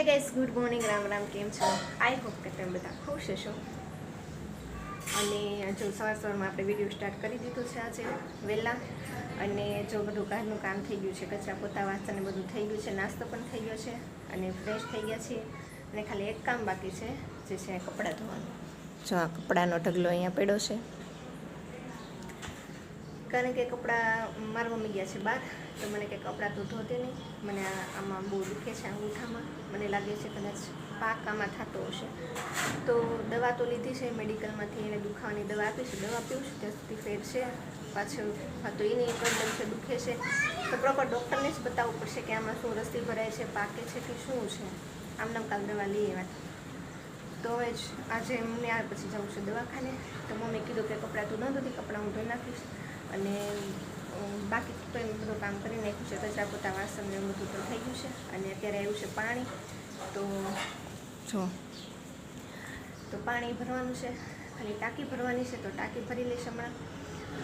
Hey guys good morning Ram Ram કેમ છો? I hope કે તમે બધા ખુશ હશો. અને જો સવાર સવારમાં આપણે વીડિયો સ્ટાર્ટ કરી દીધો છે આજે, વહેલા. અને જો બધું ઘરનું કામ થઈ ગયું છે, કચરા પોતા, વાસણ બધું થઈ ગયું છે, નાસ્તો પણ થઈ ગયો છે. અને ફ્રેશ થઈ ગયા છીએ. અને ખાલી એક કામ બાકી છે, જે છે કપડાં ધોવાનું. જો આ કપડાનો ઢગલો અહીંયા પડ્યો છે. કારણ કે કપડાં મારા મમ્મી ગયા છે બહાર, તો મને કે કપડાં તો ધોતે નહીં. મને આમાં બહુ દુખે છે અંગૂઠામાં. મને લાગે છે કદાચ પાક આમાં થતો હશે. તો દવા તો લીધી છે, મેડિકલમાંથી એને દુખાવાની દવા આપી છે, દવા પીવું છું, ત્યાં સુધી ફેર છે. પાછળ તો એની પ્રોબ્લેમ છે દુખે છે. તો પ્રોપર ડૉક્ટરને જ બતાવવું પડશે કે આમાં શું રસી ભરાય છે, પાકે છે કે શું છે. આમનામ કાલ દવા લઈએ વાત. તો હવે જ આજે મમ્મી આવે પછી જવું છું દવાખાને. તો મમ્મી કીધું કે કપડાં તું ન ધોતી, કપડાં હું ધોઈ નાખીશ. અને બાકી તો એમ બધું કામ કરી નાખ્યું છે કચરા પોતા વાસણ એવું બધું તો થઈ ગયું છે. અને અત્યારે આવ્યું છે પાણી તો જો. તો પાણી ભરવાનું છે. ખાલી ટાંકી ભરવાની છે તો ટાંકી ભરી લઈશ હમણાં.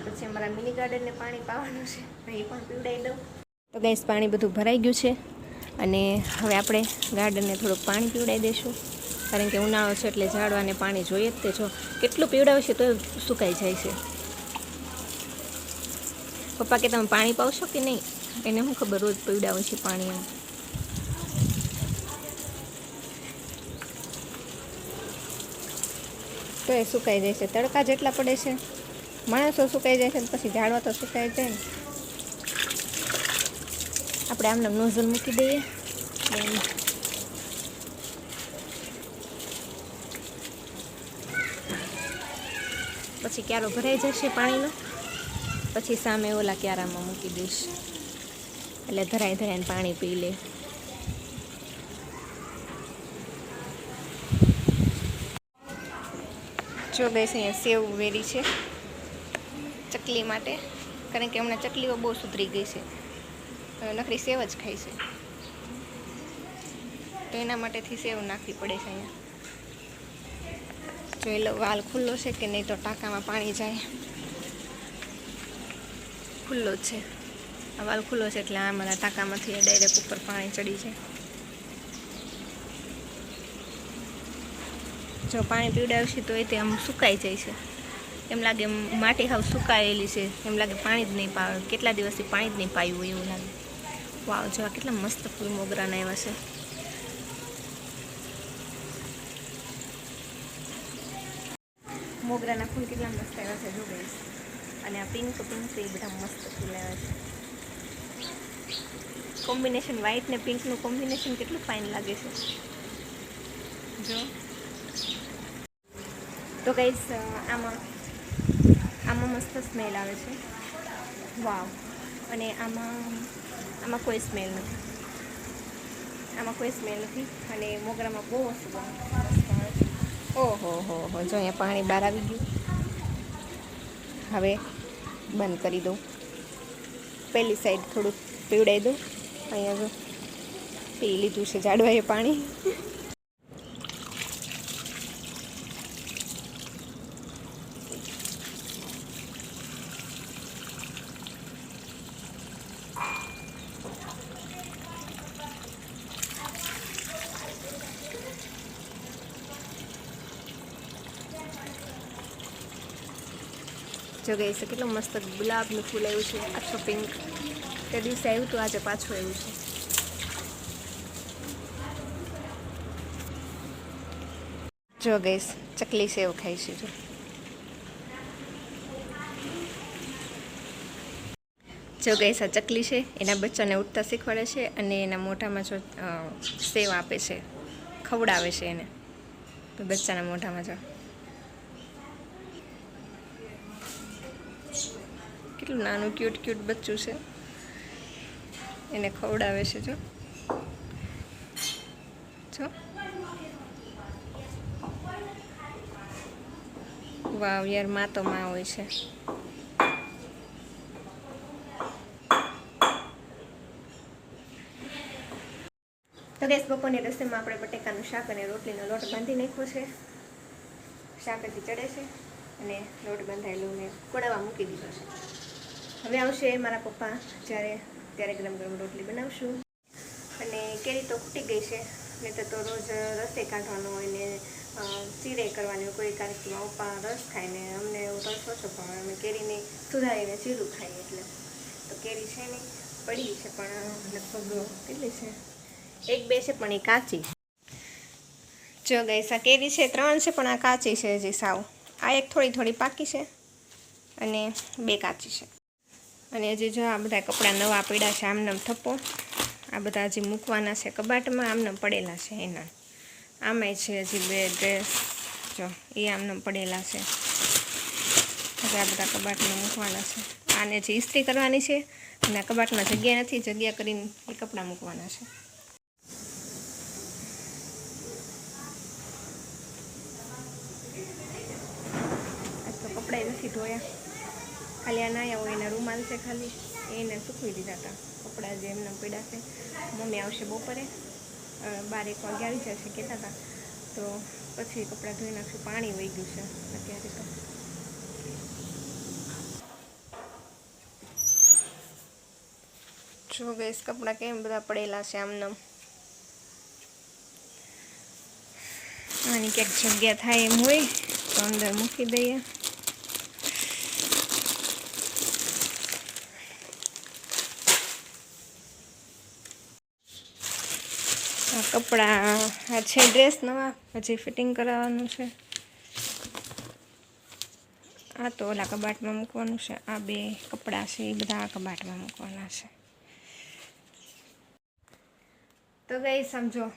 પછી અમારા મિની ગાર્ડનને પાણી પાવાનું છે એ પણ પીવડાવી દઉં. તો ગેસ પાણી બધું ભરાઈ ગયું છે. અને હવે આપણે ગાર્ડનને થોડુંક પાણી પીવડાવી દઈશું. કારણ કે ઉનાળો છે એટલે ઝાડવાને પાણી જોઈએ જ તે જો. કેટલું પીવડાવશે તો સુકાઈ જાય છે. પપ્પા કે તમે પાણી પાવશો કે નહીં? એને શું ખબર રોજ પીવડાવે છે પાણી એમ? તો એ સુકાઈ જાય છે. તડકા જેટલા પડે છે માણસો સુકાઈ જાય છે પછી ઝાડવા તો સુકાઈ જાય ને. આપણે આમને નોઝલ મૂકી દઈએ. પછી ક્યારો ભરાઈ જશે પાણીનો? પછી સામે ઓલા ક્યારામાં મૂકી દઈશ. એટલે ધરાઈ ધરાઈને પાણી પી લે. જો બેસ અહીંયા સેવ વેરી છે ચકલી માટે. કારણ કે હમણાં ચકલીઓ બહુ સુધરી ગઈ છે. નકરી સેવ જ ખાય છે. તો એના માટેથી સેવ નાખવી પડે છે અહીંયા. જોઈ લો વાલ ખુલ્લો છે કે નહીં તો ટાંકામાં પાણી જાય. ખુલ્લો જ છે. આ વાલ ખુલ્લો છે એટલે આ મારા ટાંકામાંથી ડાયરેક્ટ ઉપર પાણી ચડી જાય. જો પાણી પીવડાવશે તો એ તે આમ સુકાઈ જાય છે. એમ લાગે માટી હાવ સુકાયેલી છે. એમ લાગે પાણી જ નહીં પાવે. કેટલા દિવસથી પાણી જ નહીં પાયું હોય એવું લાગે. વાવ, જો આ કેટલા મસ્ત ફૂલ મોગરાના એવા છે. મોગરાના ફૂલ કેટલા મસ્ત આવ્યા છે જો ગઈશ અને આ પિંક પિંક એ બધા મસ્ત ફૂલ આવ્યા છે. કોમ્બિનેશન વ્હાઇટ ને પિંકનું કોમ્બિનેશન કેટલું ફાઇન લાગે છે. જો. તો ગઈશ આમાં આમાં મસ્ત સ્મેલ આવે છે. વાવ અને આમાં આમાં કોઈ સ્મેલ નથી. આમાં કોઈ સ્મેલ નથી અને મોગરામાં બહુ છે. ઓહો, હો હો, જો અહીંયા પાણી બહાર આવી ગયું. હવે બંધ કરી દઉં. પહેલી સાઈડ થોડુંક પીવડાવી દઉં. અહીંયા પી લીધું છે ઝાડવાએ પાણી. જો ગઈ છે. કેટલું મસ્ત ગુલાબનું ફૂલ આવ્યું છે. આછો પિંક તે દિવસે આવ્યું હતું આજે પાછું આવ્યું છે. જો ગઈશ ચકલી સેવ ખાઈ છે જો. જો ગઈશ આ ચકલી છે, એના બચ્ચાને ઉઠતા શીખવાડે છે અને એના મોઢામાં જો સેવ આપે છે. ખવડાવે છે એને. બચ્ચાના મોઢામાં જો. કેટલું નાનું ક્યુટ ક્યુટ બચ્ચું છે. એને ખવડાવે છે, જો. જો. વાવ, યાર મા તો માં હોય છે. તો ગેસ બપોરની રસોઈમાં આપણે બટેકાનું શાક અને રોટલીનો લોટ બાંધી નાખ્યો છે. શાક હજી ચડે છે અને લોટ બંધાયેલો મેં કોડાવા મૂકી દીધો છે. હવે આવશે મારા પપ્પા જ્યારે ત્યારે ગરમ ગરમ રોટલી બનાવશું. અને કેરી તો ખૂટી ગઈ છે નહીં તો રોજ રસે કાઢવાનો હોય ને ચીરે કરવાની કોઈ કાર્યક્રમમાં પપ્પા રસ ખાય ને અમને એવો રસ ઓછો પણ અમે કેરીને સુધારીને ચીરું ખાઈએ એટલે તો કેરી છે નહીં, પડી છે પણ લગભગ કેટલી છે? એક બે છે પણ એ કાચી. જો ગઈસ આ કેરી છે, ત્રણ છે પણ આ કાચી છે હજી સાવ. આ એક થોડી થોડી પાકી છે અને બે કાચી છે. અને હજી જો આ બધા કપડાં નવા પડ્યા છે આમનામ થપ્પો. આ બધા હજી મૂકવાના છે, કબાટમાં આમનામ પડેલા છે એના. આમાંય છે હજી બે ડ્રેસ. જો, એ આમનામ પડેલા છે. હવે આ બધા કબાટમાં મૂકવાના છે. આને જે ઇસ્ત્રી કરવાની છે, અને આ કબાટમાં જગ્યા નથી, જગ્યા કરીને એ કપડાં મૂકવાના છે. કપડાય નથી ધોયા. ખાલી આ નાયા હોય એના રૂમાલ છે ખાલી, એને સૂકવી દીધા હતા કપડાં જે એમને પીડા છે. મમ્મી આવશે બપોરે બાર એક વાગે આવી જશે કહેતા હતા તો પછી કપડાં ધોઈ નાખશું. પાણી વહી ગયું છે અત્યારે તો. જો ગેસ કપડાં કેમ બધા પડેલા છે આમનામ. આની ક્યાંક જગ્યા થાય એમ હોય, તો અંદર મૂકી દઈએ. કપડાં આ છે ડ્રેસ નવા, હજી ફિટિંગ કરાવવાનું છે. આ તો ઓલા કબાટમાં મૂકવાનું છે, આ બે કપડાં છે, એ બધા કબાટમાં મૂકવાના છે. તો ગઈ સમજો.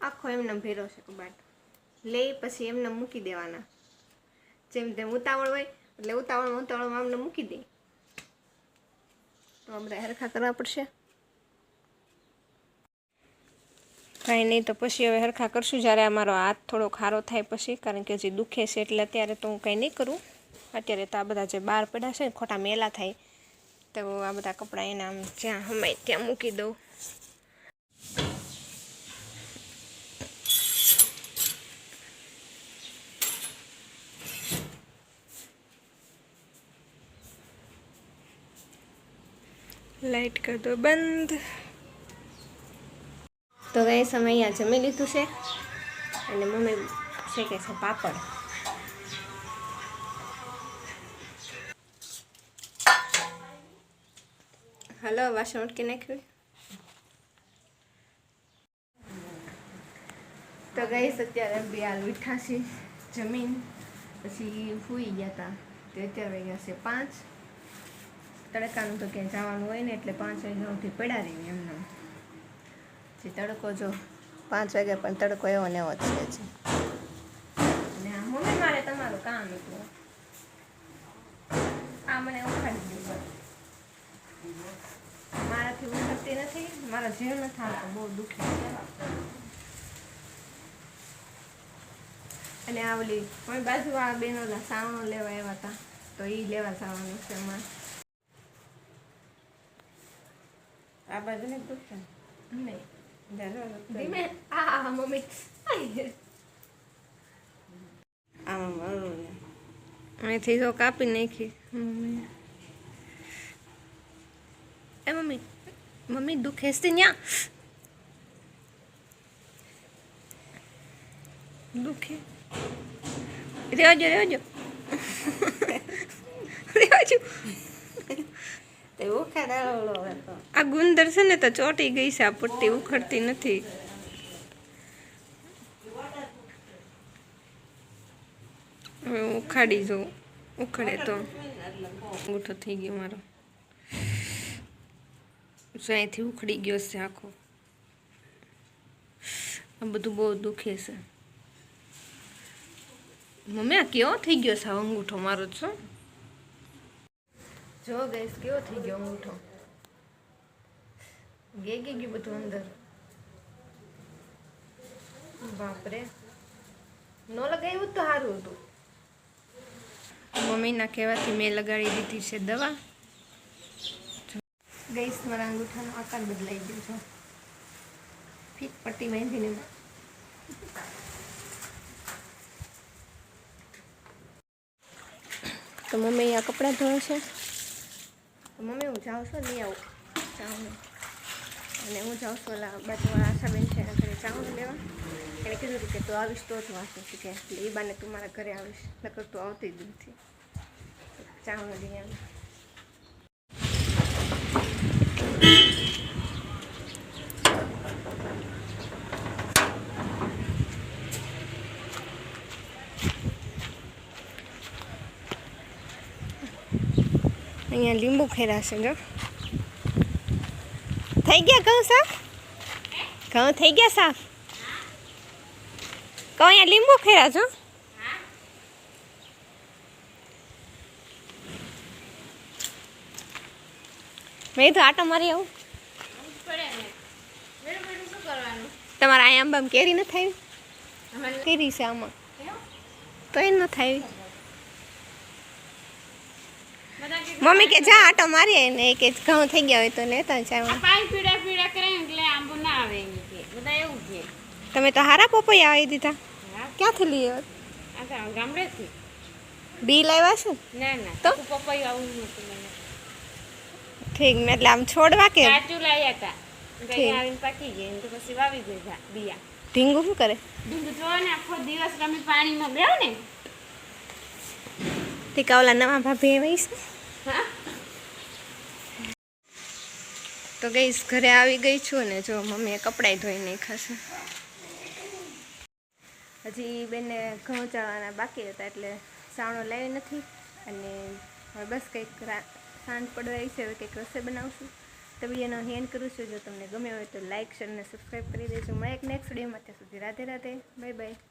આખો એમને ભેરો છે કબાટ. લઈ પછી એમને મૂકી દેવાના. જેમ તેમ ઉતાવળ હોય, એટલે ઉતાવળમાં ઉતાવળમાં એમને મૂકી દે. તો આ બધા હરખા કરવા પડશે. કાંઈ નહીં તો પછી હવે હરખા કરશું. જ્યારે અમારો હાથ થોડો ખારો થાય પછી, કારણ કે હજી દુખે છે એટલે અત્યારે તો હું કંઈ નહીં કરું. અત્યારે તો આ બધા જે બહાર પડ્યા છે ને, ખોટા મેલા થાય. તો આ બધા કપડાં એના આમ જ્યાં હમાય ત્યાં મૂકી દઉં. લાઈટ કર બંધ. તો ગઈ અમે અહીંયા જમી લીધું છે. અને મમ્મી શેકે છે પાપડ. હાલો વાસણ ઉટકી નાખ્યું. તો ગઈ અત્યારે બે હાલ મીઠા છે જમીન. પછી ફૂઈ ગયા હતા તે અત્યારે વાગ્યા છે પાંચ. તડકાનું તો ક્યાંય જવાનું હોય ને, એટલે પાંચ વાગ્યા સુધી પડ્યા રહીએ એમને જે તડકો જો પાંચ વાગ્યા પણ તડકો એવો ને એવો છે અને આ મમ્મી મારે તમારું કામ હતું. આ મને ઉખાડી દીધું મારાથી ઉખડતી નથી મારા જીવ નથી આવતો બહુ દુખે છે. અને આ ઓલી કોઈ બાજુ આ બેનો સાવણો લેવા આવ્યા હતા તો એ લેવા જવાનું છે અમારે. આ બાજુ ને દુખશે નહીં આમાં મારું અહીંથી તો કાપી નાખી. મમ્મી એ મમ્મી મમ્મી દુખે છે ન્યા દુખે. રેવાજો રેવાજો. રેવાજો. તે ઓલો હતો. આ ગુંદર છે ને તો ચોટી ગઈ છે આ પટ્ટી ઉખડતી નથી. હવે ઉખાડી જાઉં. ઉખડે તો. અંગૂઠો થઈ ગયો મારો. અહીંથી ઉખડી ગયો છે આખો. આ બધું બહુ દુખે છે. મમ્મી, આ કેવો થઈ ગયો છે અંગૂઠો મારો? છો જો ગઈશ કેવો થઈ ગયો અંગૂઠો? ગેગી ગયું બધું અંદર બાપરે ન લગાવ્યું તો સારું હતું મમ્મીના કહેવાથી મેં લગાડી દીધી છે દવા ગઈસ મારા અંગૂઠાનો આકાર બદલાઈ ગયો છે ફીટ પટ્ટી બાંધીને તો મમ્મી આ કપડાં ધોવે છે મમ્મી હું જાઉં છું નહીં આવું જાઉં અને હું જાઉં છું ઓલા બાજુ આશાબેન છે એના ઘરે જાઉં લેવા એણે કીધું હતું કે તું આવીશ તો જ વાંચું છું કે એ બાને તું મારા ઘરે આવીશ, નકર તું આવતી જ નથી. ચાવણ લઈ આવી અહીંયા લીંબુ ખેરા છે જો. થઈ ગયા ઘઉં સાફ? ઘઉં થઈ ગયા સાફ? કહું અહીંયા લીંબુ ખેરા છો? મેં તો આટો મારી આવું. તમારા અહીંયા આંબામાં કેરી ન થાય કેરી છે આમાં. તો એ ન થાય. મમ્મી કે જા આટો મારીએ ને. કે ઘઉં થઈ ગયા હોય તો લેતા જાવ પાણી પીડા પીડા કરે એટલે આંબો ના આવે એમ કે. બધા એવું કે. તમે તો હારા પપૈયા આવી દીધા. ક્યાંથી લઈ આ તો ગામડેથી. બી લાવ્યા છો? ના ના. તો? પપૈયું આવું નતું મને. ઠીક ને એટલે આમ છોડવા કે? કાચું લાવ્યા હતા ઠીક. આવીને પાકી ગઈ તો પછી વાવી દીધા બિયા. ઢીંગું શું કરે? ડુંગર જો ને આખો દિવસ રમી પાણીમાં બેવ ને. તે કાવલા નવા ભાભી એવી છે તો ગઈશ ઘરે આવી ગઈ છું ને જો મમ્મીએ કપડા ધોઈ નાખ્યા છે હજી બેને ઘઉં ચાળવાના બાકી હતા એટલે સાણો લાવી નથી અને હવે બસ કંઈક સાંજ પડવા છે હવે કંઈક રસોઈ બનાવશું તો વિડીયોનો હેન્ડ કરું છું જો તમને ગમે હોય તો લાઇક શેર અને સબસ્ક્રાઈબ કરી દેજો મળે એક નેક્સ્ટ વિડીયોમાં ત્યાં સુધી રાધે રાધે બાય બાય